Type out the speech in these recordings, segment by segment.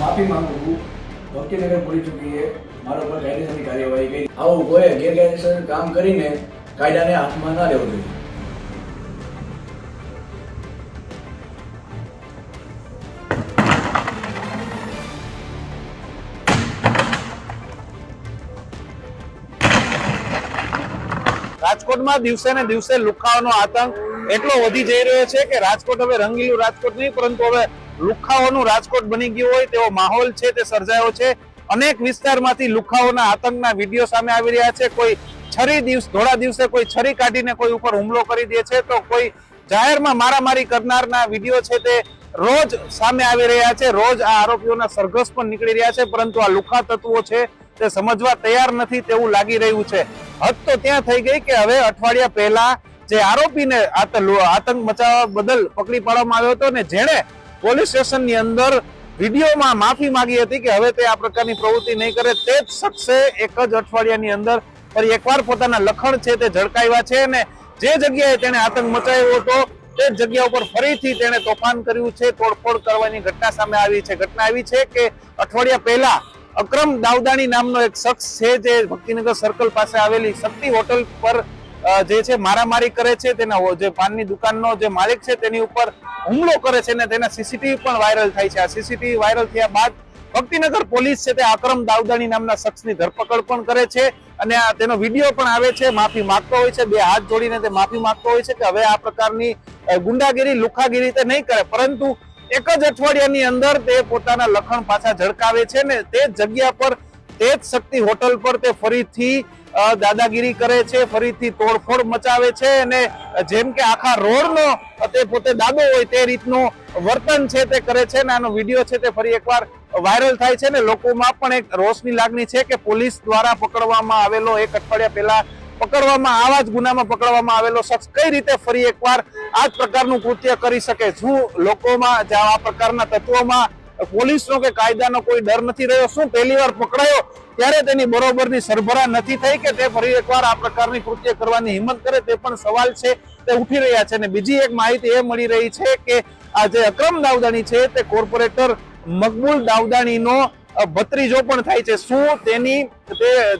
માફી માંગુ છું. ભક્તિનગર પોલીસ ચોકીએ મારા ઉપર કાયદેસરની કાર્યવાહી કરી. આવું કોઈ ગેરકાયદેસર કામ કરીને કાયદાને હાથમાં ના લેવું જોઈએ. રાજકોટમાં દિવસે ને દિવસે લુખાવાનો આતંક એટલો વધી જઈ રહ્યો છે કે રાજકોટ હવે રંગીલું રાજકોટ નહીં, પરંતુ હવે લુખાઓનું રાજકોટ બની ગયું હોય, તેવો માહોલ છે, તે સર્જાયો છે. અનેક વિસ્તારમાંથી લુખાઓના આતંકના વીડિયો સામે આવી રહ્યા છે. કોઈ છરી દિવસ, ધોળા દિવસે કોઈ છરી કાઢીને કોઈ ઉપર હુમલો કરી દે છે, તો કોઈ જાહેરમાં મારામારી કરનારના વીડિયો છે તે રોજ સામે આવી રહ્યા છે. રોજ આ આરોપીઓના સરઘસ પણ નીકળી રહ્યા છે, પરંતુ આ લુખા તત્વો છે, તે સમજવા તૈયાર નથી તેવું લાગી રહ્યું છે. હદ તો ત્યાં થઈ ગઈ કે હવે અઠવાડિયા પહેલા જે આરોપીને આત- આતંક મચાવવા બદલ પકડી પાડવામાં આવ્યો હતો ને જેણે પોલીસ સ્ટેશનની અંદર વિડીયોમાં માફી માંગી હતી કે હવે તે આ પ્રકારની પ્રવૃત્તિ નહીં કરે. તે જ શખ્સે એક જ અઠવાડિયાની અંદર ફરી એકવાર પોતાના લખણ છે તે ઝડકાવ્યા છે અને જે જગ્યાએ તેણે આતંક મચાવ્યો હતો તે જ જગ્યા ઉપર ફરીથી તેણે તોફાન કર્યું છે. તોડફોડ કરવાની ઘટના સામે આવી છે. ઘટના આવી છે કે અઠવાડિયા પહેલા અક્રમ દાવદાણી નામનો એક શખ્સ છે જે ભક્તિનગર સર્કલ પાસે આવેલી શક્તિ હોટલ પર જે છે, મારામારી કરે છે, તેના જે પાનની દુકાનનો જે માલિક છે, તેની ઉપર હુમલો કરે છે ને તેના સીસીટીવી પણ વાયરલ થાય છે. આ સીસીટીવી વાયરલ થયા બાદ ભક્તિનગર પોલીસ છે તે આક્રમ દાવદાણી નામના શખ્સની ધરપકડ પણ કરે છે અને આ તેનો વીડિયો પણ આવે છે, માફી માંગતો હોય છે, બે હાથ જોડીને તે માફી માંગતો હોય છે કે હવે આ પ્રકારની ગુંડાગીરી, લુખાગીરી તે નહીં કરે. પરંતુ એક જ અઠવાડિયાની અંદર તે પોતાના લખણ પાછા ઝળકાવે છે ને તે જગ્યા પર તે જ શક્તિ હોટલ પર તે ફરીથી દાદાગીરી કરે છે, ફરીથી તોડફોડ મચાવે છે અને જેમ કે આખા રોડનો તે પોતે દાદો હોય તે રીતનું વર્તન છે તે કરે છે ને આનો વીડિયો છે તે ફરી એકવાર વાયરલ થાય છે ને લોકોમાં પણ એક રોષની લાગણી છે કે પોલીસ દ્વારા પકડવામાં આવેલો એક અઠવાડિયા પહેલા પકડવામાં, આવા જ ગુનામાં પકડવામાં આવેલો શખ્સ કઈ રીતે ફરી એકવાર આ જ પ્રકારનું કૃત્ય કરી શકે? શું લોકોમાં આ પ્રકારના તત્વોમાં પોલીસનો કે કાયદાનો કોઈ ડર નથી રહ્યો. શું પહેલી વાર પકડાયો? ત્યારે તેની બરોબરની સરભરા નથી થઈ કે તે ફરી એકવાર આ પ્રકારની કૃત્ય કરવાની હિંમત કરે તે પણ સવાલ છે. તે ઉઠી રહ્યા છે અને બીજી એક માહિતી એ મળી રહી છે કે આ જે અક્રમ દાવદાણી છે તે કોર્પોરેટર મકબૂલ દાવદાણીનો ભત્રીજો પણ થાય છે. શું તેની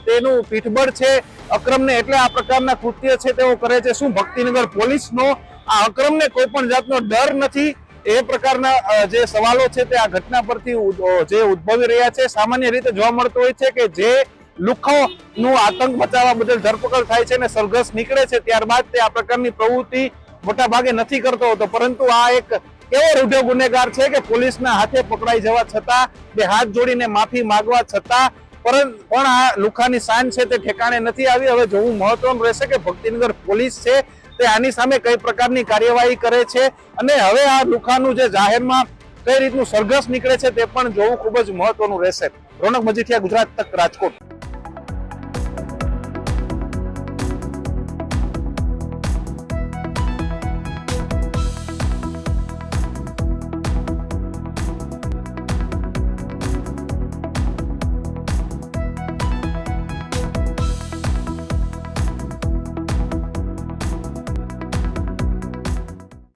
તેનું પીઠબળ છે અક્રમને? એટલે આ પ્રકારના કૃત્ય છે તેઓ કરે છે. શું ભક્તિનગર પોલીસનો આ અક્રમને કોઈ પણ જાતનો ડર નથી? એ પ્રકારના જે સવાલો છે તે આ ઘટના પરથી જે ઉદ્ભવી રહ્યા છે, સામાન્ય રીતે જોવા મળતું હોય છે કે જે લુખો નું આતંક મચાવવા બદલ ધરપકડ થાય છે અને સરઘસ નીકળે છે, ત્યારબાદ તે આ પ્રકારની પ્રવૃત્તિ મોટા ભાગે નથી કરતો હોતો. પરંતુ આ એક એવો રૂઢો ગુનેગાર છે કે પોલીસના હાથે પકડાઈ જવા છતાં, બે હાથ જોડીને માફી માંગવા છતાં પણ પણ આ લુખાની શાન છે તે ઠેકાણે નથી આવી. હવે જોવું મહત્વનું રહેશે કે ભક્તિનગર પોલીસ છે તે આની સામે કઈ પ્રકારની કાર્યવાહી કરે છે અને હવે આ લુખાનું જે જાહેરમાં કઈ રીતનું સરઘસ નીકળે છે તે પણ જોવું ખૂબ જ મહત્વનું રહેશે. રોનક મજીઠિયા, ગુજરાત તક રાજકોટ.